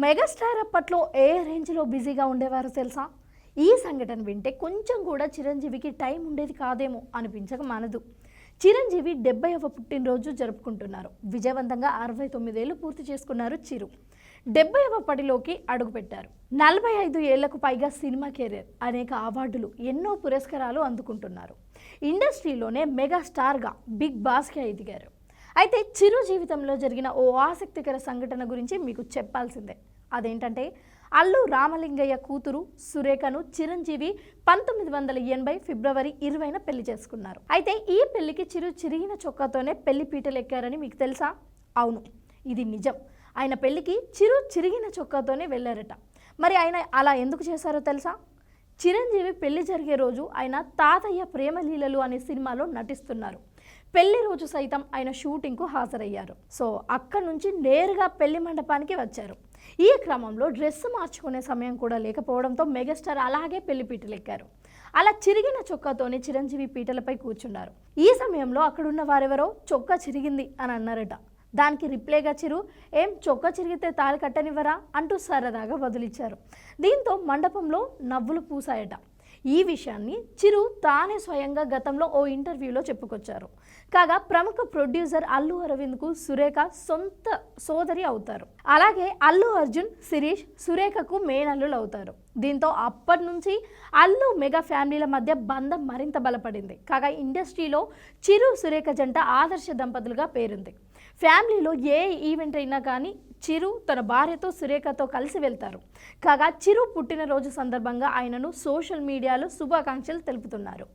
Megastar అప్పట్లో ఏ రేంజ్లో బిజీగా ఉండేవారో తెలుసా? ఈ సంఘటన వింటే కొంచెం కూడా చిరంజీవికి టైం ఉండేది కాదేమో అనిపించక మానదు. చిరంజీవి డెబ్బైవ పుట్టినరోజు జరుపుకుంటున్నారు. విజయవంతంగా అరవై తొమ్మిదేళ్ళు పూర్తి చేసుకున్నారు చిరు. డెబ్బైవ పడిలోకి అడుగుపెట్టారు. నలభై ఐదు ఏళ్ళకు పైగా సినిమా కెరీర్ అనేక అవార్డులు ఎన్నో పురస్కారాలు అందుకుంటున్నారు. ఇండస్ట్రీలోనే మెగాస్టార్గా బిగ్ బాస్గా ఎదిగారు. అయితే చిరు జీవితంలో జరిగిన ఓ ఆసక్తికర సంఘటన గురించి మీకు చెప్పాల్సిందే. అదేంటంటే అల్లు రామలింగయ్య కూతురు సురేఖను చిరంజీవి పంతొమ్మిది వందల ఎనభై ఫిబ్రవరి ఇరవైన పెళ్ళి చేసుకున్నారు. అయితే ఈ పెళ్ళికి చిరు చిరిగిన చొక్కాతోనే పెళ్ళి పీటలు ఎక్కారని మీకు తెలుసా? అవును ఇది నిజం. ఆయన పెళ్ళికి చిరు చిరిగిన చొక్కాతోనే వెళ్ళారట. మరి ఆయన అలా ఎందుకు చేశారో తెలుసా? చిరంజీవి పెళ్ళి జరిగే రోజు ఆయన తాతయ్య ప్రేమలీలలు అనే సినిమాలో నటిస్తున్నారు. పెళ్ళి రోజు సైతం ఆయన షూటింగ్కు హాజరయ్యారు. సో అక్కడి నుంచి నేరుగా పెళ్ళి మండపానికి వచ్చారు. ఈ క్రమంలో డ్రెస్ మార్చుకునే సమయం కూడా లేకపోవడంతో మెగాస్టార్ అలాగే పెళ్ళి పీటలెక్కారు. అలా చిరిగిన చొక్కాతోనే చిరంజీవి పీటలపై కూర్చున్నారు. ఈ సమయంలో అక్కడున్న వారెవరో చొక్కా చిరిగింది అని అన్నారట. దానికి రిప్లైగా చిరు ఏం చొక్కా చిరిగితే తాళి కట్టనివ్వరా? అంటూ సరదాగా బదులిచ్చారు దీంతో మండపంలో నవ్వులు పూసాయట. ఈ విషయాన్ని చిరు తానే స్వయంగా గతంలో ఓ ఇంటర్వ్యూలో చెప్పుకొచ్చారు. కాగా ప్రముఖ ప్రొడ్యూసర్ అల్లు అరవింద్కు సురేఖ సొంత సోదరి అవుతారు. అలాగే అల్లు అర్జున్ శిరీష్ సురేఖకు మేనల్లులు అవుతారు. దీంతో అప్పటి నుంచి అల్లు మెగా ఫ్యామిలీల మధ్య బంధం మరింత బలపడింది. కాగా ఇండస్ట్రీలో చిరు సురేఖ జంట ఆదర్శ దంపతులుగా పేరుంది. ఫ్యామిలీలో ఏ ఈవెంట్ అయినా కానీ చిరు తన భార్యతో సురేఖతో కలిసి వెళ్తారు. కాగా చిరు పుట్టినరోజు సందర్భంగా ఆయనను సోషల్ మీడియాలో శుభాకాంక్షలు తెలుపుతున్నారు.